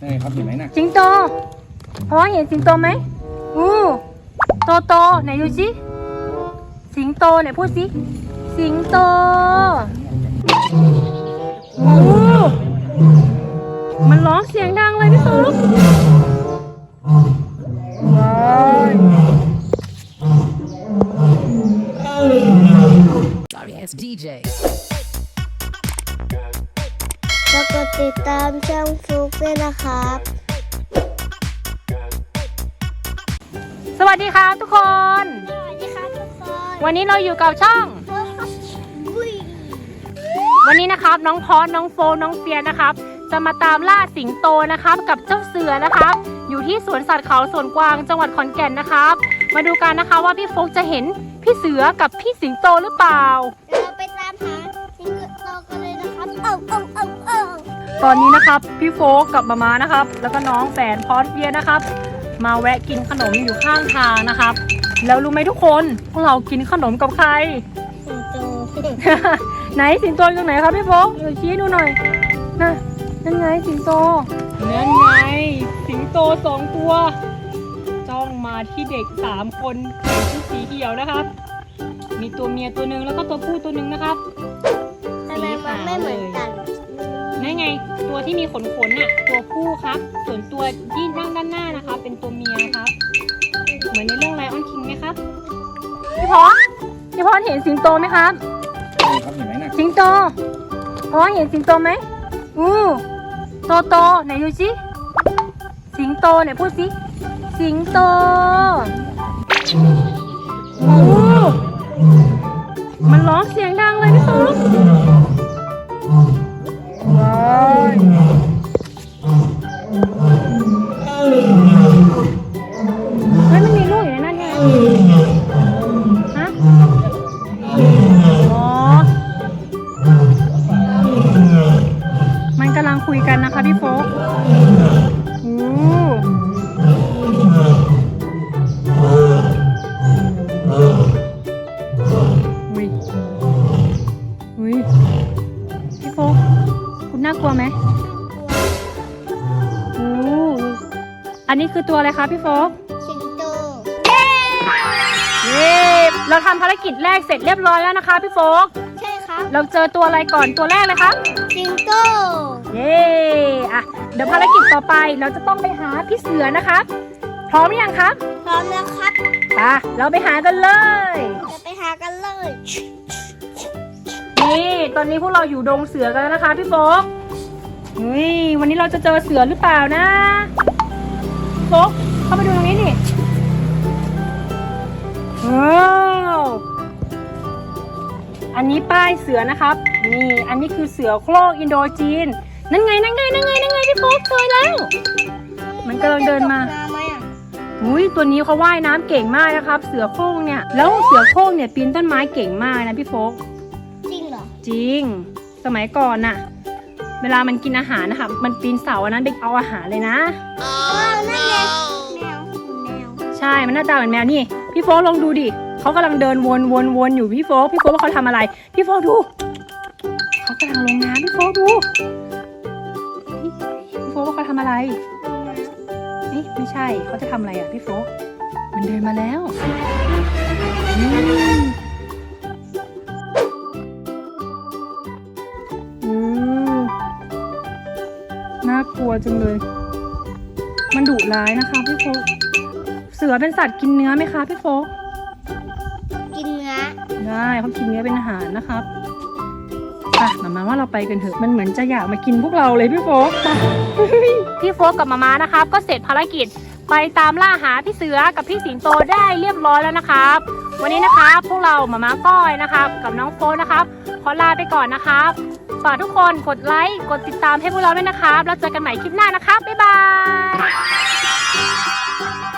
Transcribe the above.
ได้ครับเห็นไหมน่ะสิงโตพอเห็นสิงโตไหมอู้โตโตไหนดูสิสิงโตไหนพูดสิสิงโตอู้มันร้องเสียงดังเลยพี่ตุ๊กว้าย Sorry, it's DJ. แล้วกดติดตามช่องฟลุกด้วยนะครับ สวัสดีครับทุกคน สวัสดีครับทุกคนวันนี้เราอยู่กับช่อง อุ้ยวันนี้นะครับน้องพอสน้องโฟนน้องเฟียนะครับ จะมาตามล่าสิงโตนะครับ กับเจ้าเสือนะครับ อยู่ที่สวนสัตว์เขาสวนกวางจังหวัดขอนแก่นนะครับ มาดูกันนะคะว่าพี่โฟกจะเห็นพี่เสือกับพี่สิงโตหรือเปล่า เดี๋ยวเราไปตามหาสิงโตกันเลยนะครับ เอ้าเอ้าเอ้าเอ้า ตอนนี้นะครับ พี่โฟกกับมามานะครับ แล้วก็น้องแฟนพอสเฟียนะครับ มาแวะกินขนมอยู่ข้างทางนะครับ แล้วรู้ไหมทุกคนพวกเรากินขนมกับใคร สิงโตไหนสิงโตอยู่ไหนครับพี่โฟกเดี๋ยวชี้ดูหน่อยนะนั่นไงสิงโตนั่นไงสิงโตสองตัว จ้องมาที่เด็กสามคนใส่ชุดสีเขียวนะครับ มีตัวเมียตัวหนึ่งแล้วก็ตัวผู้ตัวหนึ่งนะครับ ทำไมมันไม่เหมือนกัน นั่นไง ตัวที่มีขนขนๆน่ะตัวผู้ครับ ส่วนตัวที่นั่งด้านหน้านะคะ เป็นตัวเมียครับ เหมือนในเรื่องไลออนคิงไหมครับพี่พอพี่พอเห็นสิงโตไหมครับได้ครับเห็นไหมน่ะสิงโตพอเห็นสิงโตไหมอู้โตโตไหนดูสิสิงโตไหนพูดสิสิงโตอู้มันร้องเสียงดังเลยพี่ตุ๊ก น่ากลัวไหมอู้อันนี้คือตัวอะไรคะพี่โฟกสิงโตเย้เราทำภารกิจแรกเสร็จเรียบร้อยแล้วนะคะพี่โฟกใช่ครับเราเจอตัวอะไรก่อนตัวแรกเลยครับสิงโตเย้อะเดี๋ยวภารกิจต่อไปเราจะต้องไปหาพี่เสือนะครับ พร้อมหรือยังครับ พร้อมแล้วครับไปเราไปหากันเลยจะไปหากันเลยนี่ตอนนี้พวกเราอยู่ดงเสือกันแล้วนะคะพี่โฟก เฮ้ยวันนี้เราจะเจอเสือหรือเปล่านะโฟกเข้าไปดูตรงนี้นี่ว้าวอันนี้ป้ายเสือนะครับ นี่ อันนี้คือเสือโคร่งอินโดจีน นั่นไง นั่นไง นั่นไง นั่นไงพี่โฟกเจอแล้ว มันกำลังเดินมาจะตกำไหมอะอุ้ยตัวนี้เขาว่ายน้ำเก่งมากนะครับ เสือโคร่งเนี่ย แล้วเสือโคร่งเนี่ยปีนต้นไม้เก่งมากนะพี่โฟกจริงเหรอจริง สมัยก่อนน่ะ เวลามันกินอาหารนะคะ มันปีนเสาอันนั้นเด็กเอาอาหารเลยนะอ๋อนั่นไงแมวแมวใช่ มันหน้าตาเหมือนแมวนี่ พี่โฟกลองดูดิเขากำลังเดินวนวนวนอยู่พี่โฟกพี่โฟกว่าเขาทำอะไร พี่โฟกดู เขากำลังลงน้ำพี่โฟกดู พี่พี่โฟกว่าเขาทำอะไรเอ๊ะไม่ใช่เขาจะทำอะไรอะพี่โฟกมันเดินมาแล้วอืม น่ากลัวจังเลย มันดุร้ายนะคะพี่โฟกเสือเป็นสัตว์กินเนื้อไหมคะพี่โฟกกินเนื้อได้เขากินเนื้อเป็นอาหารนะครับอะมามาว่าเราไปกันเถอะมันเหมือนจะอยากมากินพวกเราเลยพี่โฟกไปพี่โฟกกับมามานะครับ ก็เสร็จภารกิจไปตามล่าหาพี่เสือกับพี่สิงโตได้เรียบร้อยแล้วนะครับ วันนี้นะครับพวกเรามามาก้อยนะครับ กับน้องโฟกนะครับขอลาไปก่อนนะครับ ฝากทุกคนกดไลค์ กดติดตามให้พวกเราด้วยนะครับแล้วเจอกันใหม่คลิปหน้านะครับบ๊ายบาย